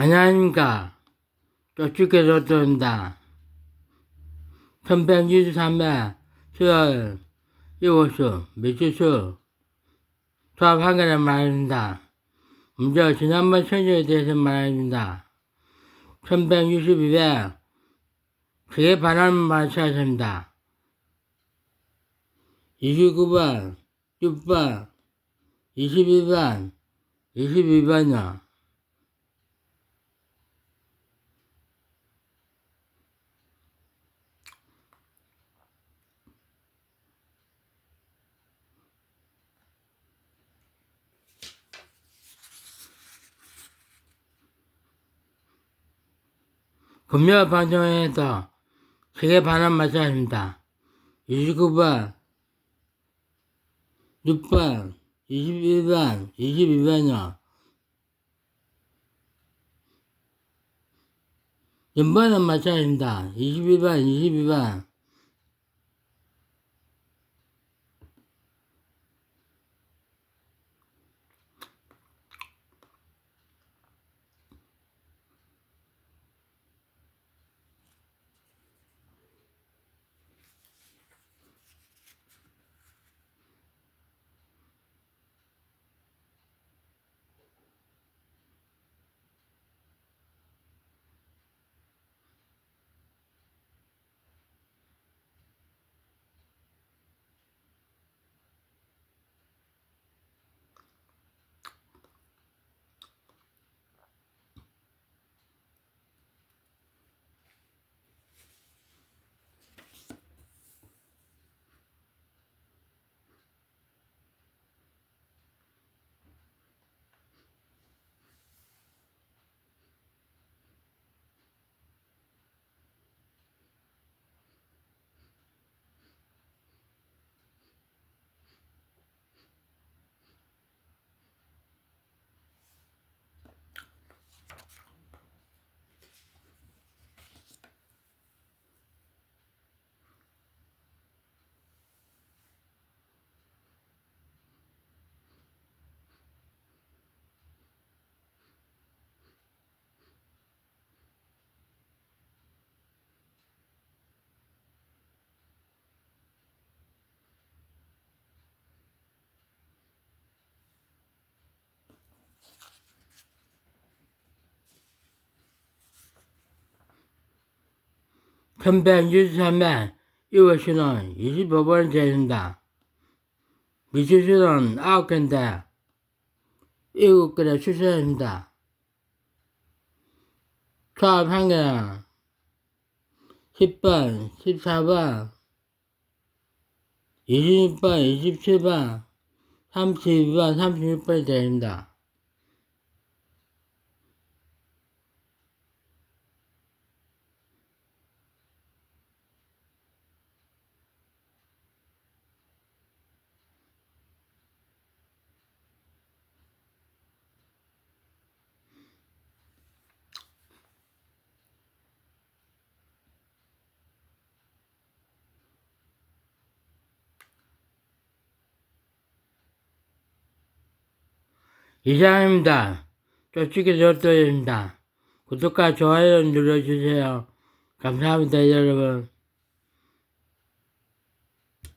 안녕하십니까. 저축해서 또입니다. 1123회 수요일 이곳수 미치수 수업 한 개를 말합니다. 먼저 지난번 천주에 대해서 말합니다. 1162회 세계 반환 말씀하십니다. 29번, 6번, 22번, 22번이요. 금요 방송에서 세계 반환 맞춰입니다. 29번, 6번, 21번, 22번이요. 연번은 맞춰입니다. 22번, 22번. 천백육십삼회 이것이는 25번 제입니다. 미치수는 9개인데 7개를 출세입니다. 수업 한 개는 10번, 14번, 26번, 27번, 32번, 36번이 됩니다. 이상입니다. 저축이 저도입니다. 구독과 좋아요 눌러주세요. 감사합니다, 여러분.